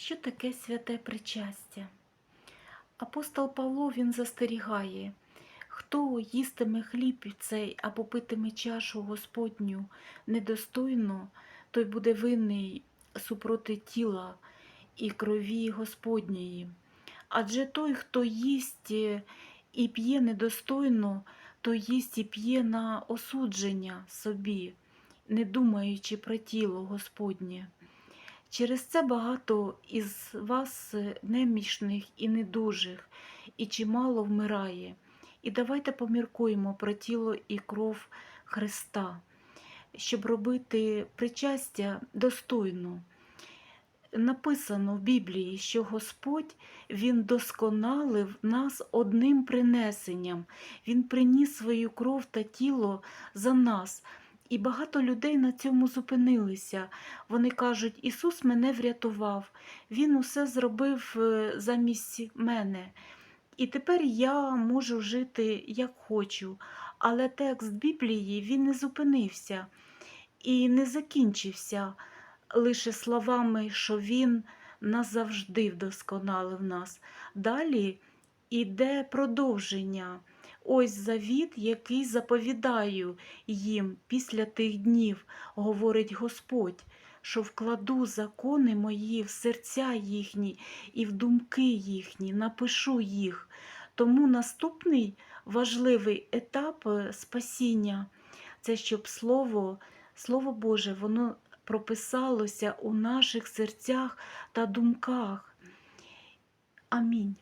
Що таке святе причастя? Апостол Павло він застерігає, хто їстиме хліб цей або питиме чашу Господню недостойно, той буде винний супроти тіла і крові Господньої. Адже той, хто їсть і п'є недостойно, той їсть і п'є на осудження собі, не думаючи про тіло Господнє. Через це багато із вас е, немічних і недужих, і чимало вмирає. І давайте поміркуємо про тіло і кров Христа, щоб робити причастя достойно. Написано в Біблії, що Господь Він досконалив нас одним принесенням. Він приніс свою кров та тіло за нас. І багато людей на цьому зупинилися. Вони кажуть, Ісус мене врятував, Він усе зробив е, замість мене. І тепер я можу жити як хочу. Але текст Біблії він не зупинився і не закінчився лише словами, що Він назавжди вдосконалив нас. Далі іде продовження. Ось завіт, який заповідаю їм після тих днів, говорить Господь, що вкладу закони мої в серця їхні і в думки їхні, напишу їх. Тому наступний важливий етап е, спасіння це щоб Слово, Слово Боже, воно прописалося у наших серцях та думках. Амінь.